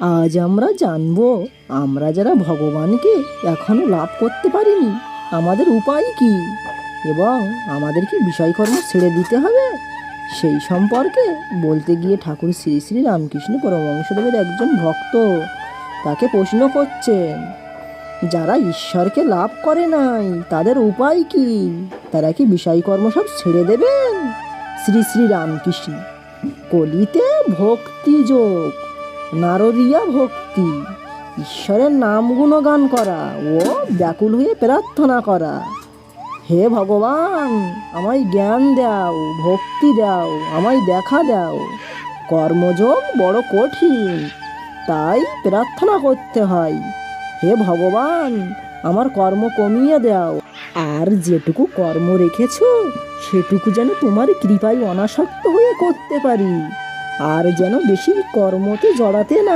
আজ আমরা জানব, আমরা যারা ভগবানকে এখনও লাভ করতে পারিনি, আমাদের উপায় কি? এবং আমাদের কি বিষয়কর্ম ছেড়ে দিতে হবে? সেই সম্পর্কে বলতে গিয়ে ঠাকুর শ্রী শ্রী রামকৃষ্ণ পরমহংসদেবের একজন ভক্ত তাকে প্রশ্ন করছেন যারা ঈশ্বরকে লাভ করে নাই, তাদের উপায় কি? তারা কি বিষয়কর্ম সব ছেড়ে দেবেন? শ্রী শ্রী রামকৃষ্ণ, কলিতে ভক্তি যোগ নারদিয়া ভক্তি। ঈশ্বরের নাম গুণগান করা ও ব্যাকুল হয়ে প্রার্থনা করা। হে ভগবান, আমায় জ্ঞান দাও, ভক্তি দাও, আমায় দেখা দাও। কর্মযোগ বড় কঠিন, তাই প্রার্থনা করতে হয়। হে ভগবান, আমার কর্ম কমিয়ে দাও। আর যেটুকু কর্ম রেখেছ, সেটুকু যেন তোমার কৃপায় অনাসক্ত হয়ে করতে পারি। আর যেন বেশি কর্মতে জড়াতে না